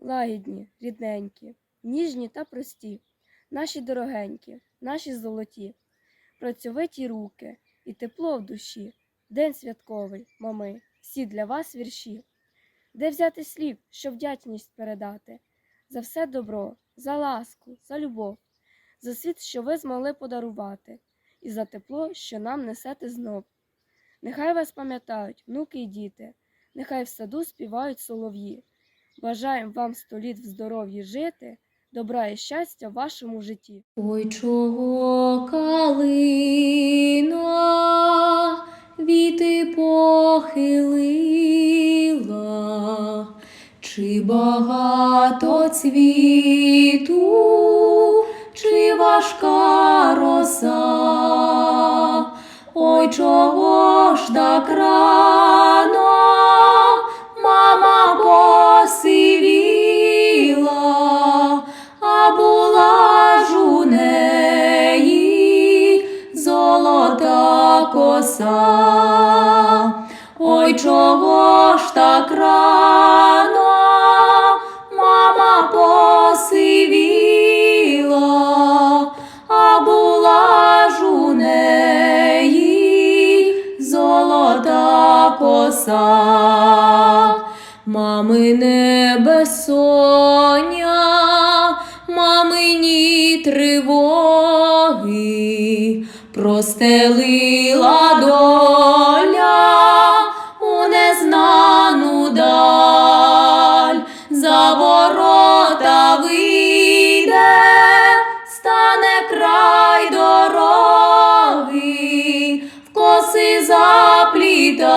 лагідні, рідненькі, ніжні та прості, наші дорогенькі, наші золоті, працьовиті руки і тепло в душі, день святковий, мами, всі для вас вірші. Де взяти слів, щоб вдячність передати? За все добро, за ласку, за любов, за світ, що ви змогли подарувати, і за тепло, що нам несете знов. Нехай вас пам'ятають внуки й діти, нехай в саду співають солов'ї. Бажаємо вам сто літ в здоров'ї жити, добра і щастя в вашому житті. Ой, чого калина віти похилила, чи багато цвіту, чи важка роса, ой, чого ж так рано, коса. Ой, чого ж так рано, мама посивіла, а була ж у неї золота коса. Мамине безсоння, мамині тривоги, простелила доля у незнану даль, за ворота вийде, стане край дороги, в коси заплітає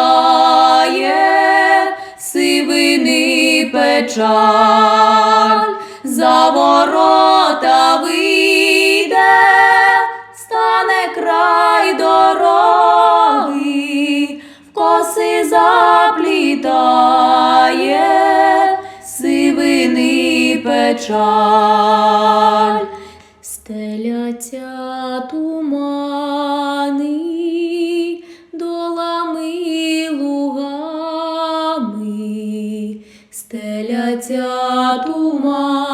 сивини печаль, за ворота вийде, печаль. Стеляться тумани долами стеляться тумани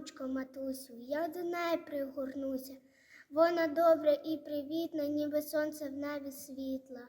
Мамочко, матусю, я до неї пригорнуся. Вона добра і привітна, ніби сонце в небі світла.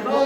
Lord.